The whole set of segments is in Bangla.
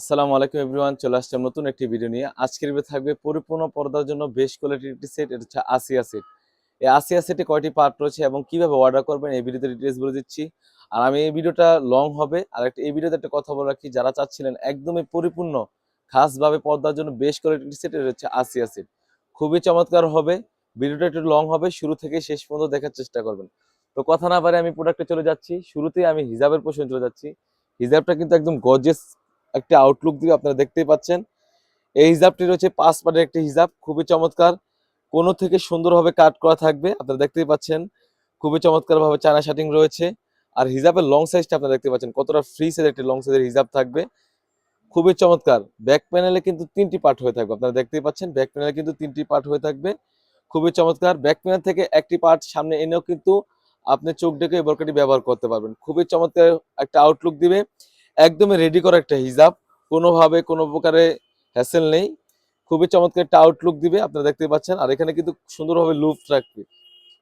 আসসালামু আলাইকুম এভরিওয়ান, চলে আসলাম নতুন একটি ভিডিও নিয়ে। আজকের ভিডিও থাকবে পরিপূর্ণ পর্দার জন্য বেশ কোয়ালিটির একটি সেট এটা হচ্ছে আসিয়া সেট এই আসিয়া সেটে কয়টি পার্ট রয়েছে এবং কীভাবে অর্ডার করবেন, এই ভিডিওতে ডিটেলস বলে দিচ্ছি। আর আমি এই ভিডিওটা লং হবে, আর একটা, এই ভিডিওতে একটা কথা বলে রাখি, যারা চাচ্ছিলেন একদমই পরিপূর্ণ, খাসভাবে পর্দার জন্য বেশ কোয়ালিটির সেট এটা হচ্ছে আসিয়া সেট খুবই চমৎকার হবে ভিডিওটা একটু লং হবে, শুরু থেকে শেষ পর্যন্ত দেখার চেষ্টা করবেন। তো কথা না পারে আমি প্রোডাক্টে চলে যাচ্ছি, শুরুতেই আমি হিজাবের পোষণে চলে যাচ্ছি। হিজাবটা কিন্তু একদম গজেস একটা আউটলুক দিয়ে আপনারা দেখতেই পাচ্ছেন। এই হিজাবটি রয়েছে পাঁচ পাটের একটি হিজাব খুবই চমৎকার। কোনো থেকে সুন্দরভাবে কাট করা থাকবে, আপনারা দেখতেই পাচ্ছেন। খুবই চমৎকার ভাবে চায়না শাটিং রয়েছে। আর হিজাবের লং সাইজটা আপনারা দেখতে পাচ্ছেন, কতটা ফ্রি সাইজ একটি লং সাইজের হিজাব থাকবে। খুবই চমৎকার। ব্যাক প্যানেলে কিন্তু তিনটি পার্ট হয়ে থাকবে, আপনারা দেখতেই পাচ্ছেন ব্যাক প্যানেলে কিন্তু তিনটি পার্ট হয়ে থাকবে। খুবই চমৎকার। ব্যাক প্যানেল থেকে একটি পার্ট সামনে এনেও কিন্তু আপনি চোখ ডেকে এই বোরকাটি ব্যবহার করতে পারবেন। খুবই চমৎকার একটা আউটলুক দিবে। একদমই রেডি করা একটা হিজাব। কোনোভাবে কোনো প্রকারে হ্যাসেল নেই। খুবই চমৎকার একটা আউটলুক দিবে, আপনারা দেখতে পাচ্ছেন। আর এখানে কিন্তু সুন্দরভাবে লুফ রাখবে।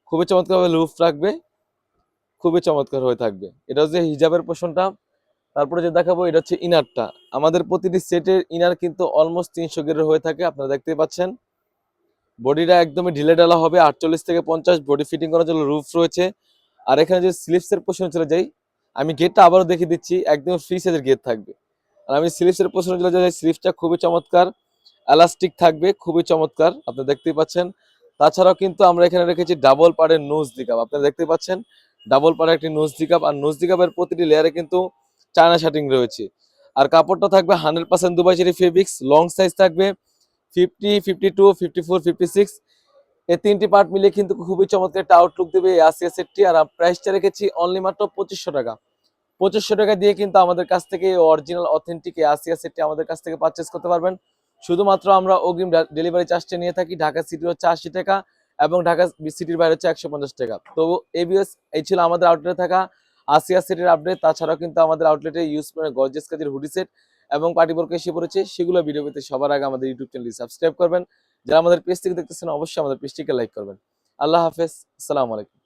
খুবই চমৎকারভাবে লুফ রাখবে। খুবই চমৎকার হয়ে থাকবে। এটা হচ্ছে হিজাবের পোষণটা। তারপরে যে দেখাবো, এটা হচ্ছে ইনারটা আমাদের প্রতিটি সেটের ইনার কিন্তু অলমোস্ট তিনশো গেরের হয়ে থাকে, আপনারা দেখতেই পাচ্ছেন। বডিটা একদমই ঢিলে ঢালা হবে। আটচল্লিশ থেকে পঞ্চাশ বডি ফিটিং করার জন্য রুফ রয়েছে। আর এখানে যে স্লিপসের পোষণে চলে যাই আমি গেটটা আবারও দেখিয়ে দিচ্ছি, একদম ফ্রি সাইজের গেট থাকবে। আর আমি স্লিপসের প্রশ্ন চলে যাই স্লিপসটা খুবই চমৎকার এলাস্টিক থাকবে, খুবই চমৎকার, আপনি দেখতেই পাচ্ছেন। তাছাড়াও কিন্তু আমরা এখানে রেখেছি ডাবল পাড়ের নোজ দিকাপ আপনারা দেখতে পাচ্ছেন ডাবল পাড়ের একটি নোজ দিকাপ আর নোজ দিকাপের প্রতিটি লেয়ারে কিন্তু চায়না শাটিং রয়েছে। আর কাপড়টা থাকবে hundred percent Dubai cherry fabrics long size থাকবে fifty fifty two fifty four fifty six এই তিনটি পার্ট মিলে কিন্তু খুবই চমৎকার একটা আউটলুক দেবে এই আসিয়া সেটটি আর প্রাইসটা রেখেছি অনলি মাত্র পঁচিশশো টাকা। পঁচিশশো টাকা দিয়ে কিন্তু আমাদের কাছ থেকে অরিজিনাল অথেন্টিক এই আসিয়া সেটটি আমাদের কাছ থেকে পারচেস করতে পারবেন। শুধুমাত্র আমরা অগ্রিম ডেলিভারি চার্জটা নিয়ে থাকি। ঢাকা সিটি হচ্ছে আশি টাকা এবং ঢাকা সিটির বাইরে হচ্ছে একশো পঞ্চাশ টাকা। তো এবিএস এই ছিল আমাদের আউটলেটে থাকা আসিয়া সেটের আপডেট তাছাড়াও কিন্তু আমাদের আউটলেটে ইউজ গর্জেস কাজের হুডি সেট এবং পার্টি বোর্ড এসে পড়েছে। সেগুলো ভিডিও পেতে সবার আগে আমাদের ইউটিউব চ্যানেলটি সাবস্ক্রাইব করবেন। যারা আমাদের পেজ থেকে দেখতেছেন অবশ্যই আমাদের পেজটিকে লাইক করবেন। আল্লাহ হাফেজ আসসালামু আলাইকুম।